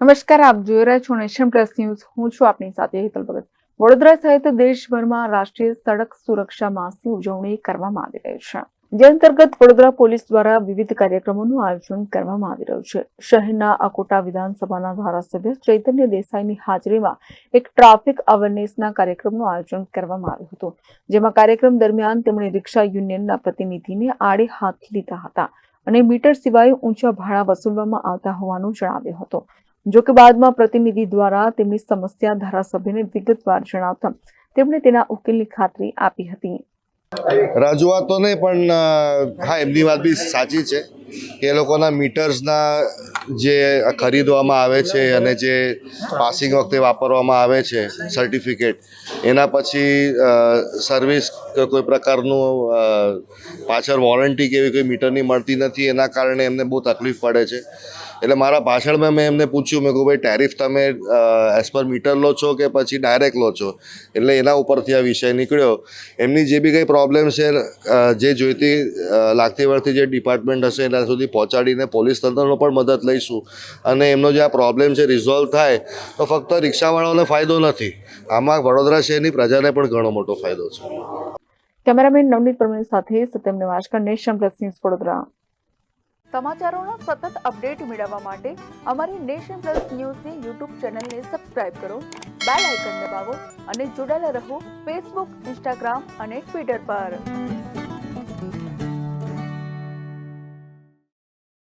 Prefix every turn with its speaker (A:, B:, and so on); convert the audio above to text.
A: નમસ્કાર, આપ જોઈ રહ્યા છો નેશન પ્લસ ન્યૂઝ. હું છું આપની સાથે હેતલ ભગત. વડોદરા સહિત દેશભરમાં રાષ્ટ્રીય સડક સુરક્ષા માસની ઉજવણી કરવામાં આવી રહી છે. જે અંતર્ગત વડોદરા પોલીસ દ્વારા વિવિધ કાર્યક્રમોનું આયોજન કરવામાં આવી રહ્યું છે. શહેરના અકોટા વિધાનસભાના ધારાસભ્ય ચૈતન્ય દેસાઈની હાજરીમાં એક ટ્રાફિક અવેરનેસના કાર્યક્રમનું આયોજન કરવામાં આવ્યું હતું. જેમાં કાર્યક્રમ દરમિયાન તેમણે રિક્ષા યુનિયનના પ્રતિનિધિને આડે હાથ લીધા હતા અને મીટર સિવાય ઊંચા ભાડા વસૂલવામાં આવતા હોવાનું જણાવ્યું હતું. જો કે બાદમાં પ્રતિનિધિ દ્વારા તેમની સમસ્યા ધારાસભ્યને વિગતવાર જણાવતા તેમણે તેના ઉકેલની ખાતરી આપી હતી.
B: રજૂઆતોને પણ હા, એમની વાત બી સાચી છે કે એ લોકોના મીટર્સના જે ખરીદવામાં આવે છે અને જે પાસિંગ વખતે વાપરવામાં આવે છે સર્ટિફિકેટ એના પછી સર્વિસ કોઈ પ્રકારનું પાછળ વોરંટી કે એવી કોઈ મીટરની મળતી નથી, એના કારણે એમને બહુ તકલીફ પડે છે. એટલે મારા ભાષણમાં મેં એમને પૂછ્યું, મેં કહું ભાઈ ટેરિફ તમે એઝ પર મીટર લો છો કે પછી ડાયરેક્ટ લો છો? એટલે એના ઉપરથી આ વિષય નીકળ્યો. એમની જે બી કંઈ પ્રોબ્લેમ છે જે જોઈતી લાગતી વળતી જે ડિપાર્ટમેન્ટ હશે, એના સુધી પહોંચાડીને પોલીસ તંત્રનો પણ મદદ લઈશું અને એમનો જે આ પ્રોબ્લેમ છે રિઝોલ્વ થાય તો ફક્ત રિક્ષાવાળાઓને ફાયદો નથી. આમાં વડોદરા શહેરની પ્રજાને પણ ઘણો મોટો ફાયદો છે.
A: કેમેરામેન નવનીત પરમેશ સાથે Satyam Nivaskar nation plus news Vadodara. સમાચારોના સતત અપડેટ મેળવવા માટે અમારી નેશન પ્લસ ન્યૂઝની યુટ્યુબ ચેનલને સબસ્ક્રાઇબ કરો બેલ આઇકન દબાવો અને જોડાયેલા રહો ફેસબુક ઇન્સ્ટાગ્રામ અને ટ્વિટર પર.